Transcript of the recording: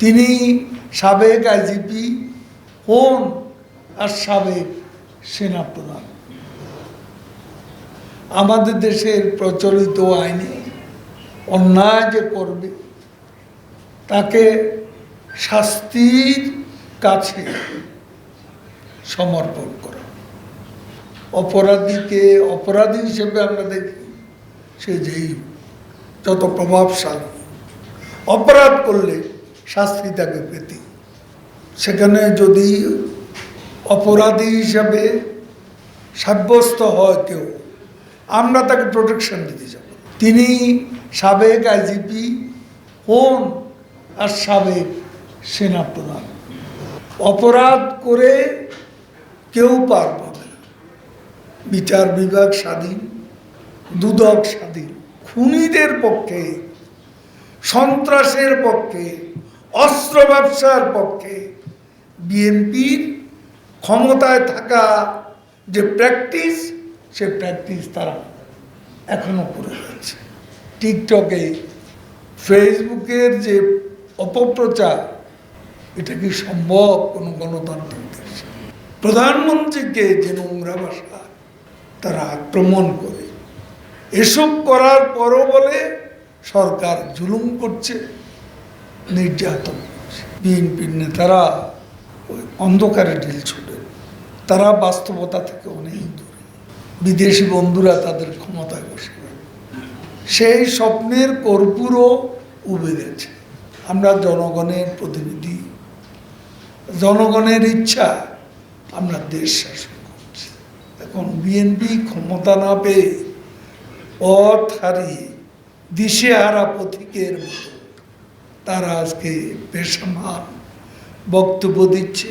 তিনি সাবেক আইজিপি হন আর সাবেক সেনাপ্রধান। আমাদের দেশের প্রচলিত আইনে অন্যায় যে করবে, তাকে শাস্তির কাছে সমর্পণ করা। অপরাধীকে অপরাধী হিসেবে আমরা দেখি, সে যেই যত প্রভাবশালী। অপরাধ করলে শাস্তি তাকে পেতে। সেখানে যদি অপরাধী হিসাবে সাব্যস্ত হয় কেউ, আমরা তাকে প্রোটেকশন দিতে যাব। তিনি সাবেক আইজিপি হন আর সাবেক সেনাপ্রধান। অপরাধ করে কেউ পার পাবে বিচার বিভাগ স্বাধীন, দুদক স্বাধীন, খুনিদের পক্ষে, সন্ত্রাসের পক্ষে অস্ত্র ব্যবসার পক্ষে বিএনপির ক্ষমতায় থাকা যে প্র্যাকটিস, সে প্র্যাকটিস তারা এখনও করে যাচ্ছে টিকটকে, ফেসবুকের যে অপপ্রচার, এটা কি সম্ভব কোনো গণতান্ত্রিক দেশে? প্রধানমন্ত্রীকে যে নোংরা ভাষা তারা আক্রমণ করে, এসব করার পরও বলে সরকার জুলুম করছে। নির্যাতন। বিএনপির নেতারা ওই অন্ধকারে ঢিল ছুটে তারা বাস্তবতা থেকে অনেক দূরে। বিদেশি বন্ধুরা তাদের ক্ষমতায় বসে সেই স্বপ্নের কর্পূরও উবে গেছে। আমরা জনগণের প্রতিনিধি। জনগণের ইচ্ছা আমরা দেশ শাসন করছি। এখন বিএনপি ক্ষমতা না পেয়ে পথ হারিয়ে দিশেহারা পথিকের মতো তারা আজকে পেশামান বক্তব্য দিচ্ছে।